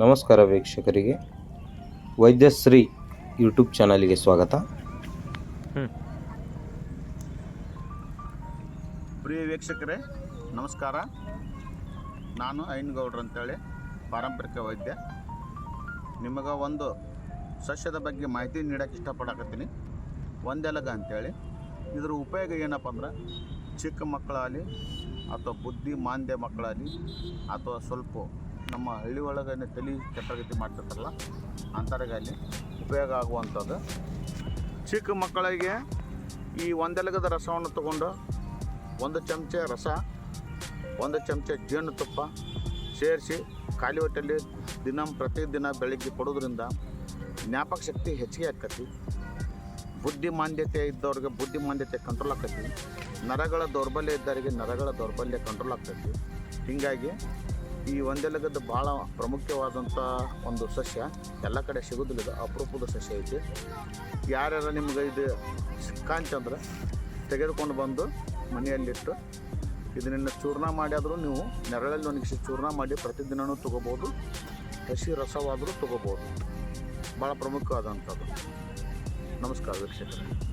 ನಮಸ್ಕಾರ ವೀಕ್ಷಕರಿಗೆ. ವೈದ್ಯಶ್ರೀ ಯೂಟ್ಯೂಬ್ ಚಾನಲಿಗೆ ಸ್ವಾಗತ. ಪ್ರಿಯ ವೀಕ್ಷಕರೇ, ನಮಸ್ಕಾರ. ನಾನು ಐನಗೌಡ್ರು ಅಂತೇಳಿ, ಪಾರಂಪರಿಕ ವೈದ್ಯ. ನಿಮಗೆ ಒಂದು ಸಸ್ಯದ ಬಗ್ಗೆ ಮಾಹಿತಿ ನೀಡೋಕ್ಕೆ ಇಷ್ಟಪಡಕತ್ತೀನಿ. ಒಂದೆಲಗ ಅಂತೇಳಿ, ಇದ್ರ ಉಪಯೋಗ ಏನಪ್ಪ ಅಂದ್ರೆ, ಚಿಕ್ಕ ಮಕ್ಕಳಾಗಲಿ ಅಥವಾ ಬುದ್ಧಿ ಮಾಂದ್ಯ ಮಕ್ಕಳಾಗಲಿ ಅಥವಾ ಸ್ವಲ್ಪ ನಮ್ಮ ಹಳ್ಳಿ ಒಳಗೆ ತಲೆ ಕೆಟ್ಟಗತಿ ಮಾಡ್ತಿರ್ತಾರಲ್ಲ ಅಲ್ಲಿ ಉಪಯೋಗ ಆಗುವಂಥದ್ದು. ಚಿಕ್ಕ ಮಕ್ಕಳಿಗೆ ಈ ಒಂದೆಲಗದ ರಸವನ್ನು ತಗೊಂಡು ಒಂದು ಚಮಚ ರಸ, ಒಂದು ಚಮಚ ಜೇನುತುಪ್ಪ ಸೇರಿಸಿ ಖಾಲಿ ಹೊಟ್ಟೆಯಲ್ಲಿ ದಿನ ಪ್ರತಿದಿನ ಬೆಳಗ್ಗೆ ಕೊಡೋದ್ರಿಂದ ಜ್ಞಾಪಕ ಶಕ್ತಿ ಹೆಚ್ಚಿಗೆ ಆಕತಿ. ಬುದ್ಧಿಮಾಂದ್ಯತೆ ಇದ್ದವ್ರಿಗೆ ಬುದ್ಧಿಮಾಂದ್ಯತೆ ಕಂಟ್ರೋಲ್ ಆಕತಿ. ನರಗಳ ದೌರ್ಬಲ್ಯ ಇದ್ದವರಿಗೆ ನರಗಳ ದೌರ್ಬಲ್ಯ ಕಂಟ್ರೋಲ್ ಆಗ್ತೈತಿ ಹೀಗಾಗಿ ಈ ಒಂದೆಲಗದ ಭಾಳ ಪ್ರಮುಖವಾದಂಥ ಒಂದು ಸಸ್ಯ. ಎಲ್ಲ ಕಡೆ ಸಿಗೋದಿಲ್ಲ, ಅಪರೂಪದ ಸಸ್ಯ ಐತಿ. ಯಾರ್ಯಾರ ನಿಮ್ಗೆ ಇದು ಅಂದ್ರೆ ತೆಗೆದುಕೊಂಡು ಬಂದು ಮನೆಯಲ್ಲಿಟ್ಟು ಇದನ್ನ ಚೂರ್ಣ ಮಾಡಿ ಆದರೂ ನೀವು ನೆರಳಲ್ಲಿ ಒಣಗಿಸಿ ಚೂರ್ಣ ಮಾಡಿ ಪ್ರತಿದಿನವೂ ತೊಗೋಬೋದು. ಹಸಿ ರಸವಾದರೂ ತೊಗೋಬೋದು. ಭಾಳ ಪ್ರಮುಖವಾದಂಥದ್ದು. ನಮಸ್ಕಾರ ವೀಕ್ಷಕರೇ.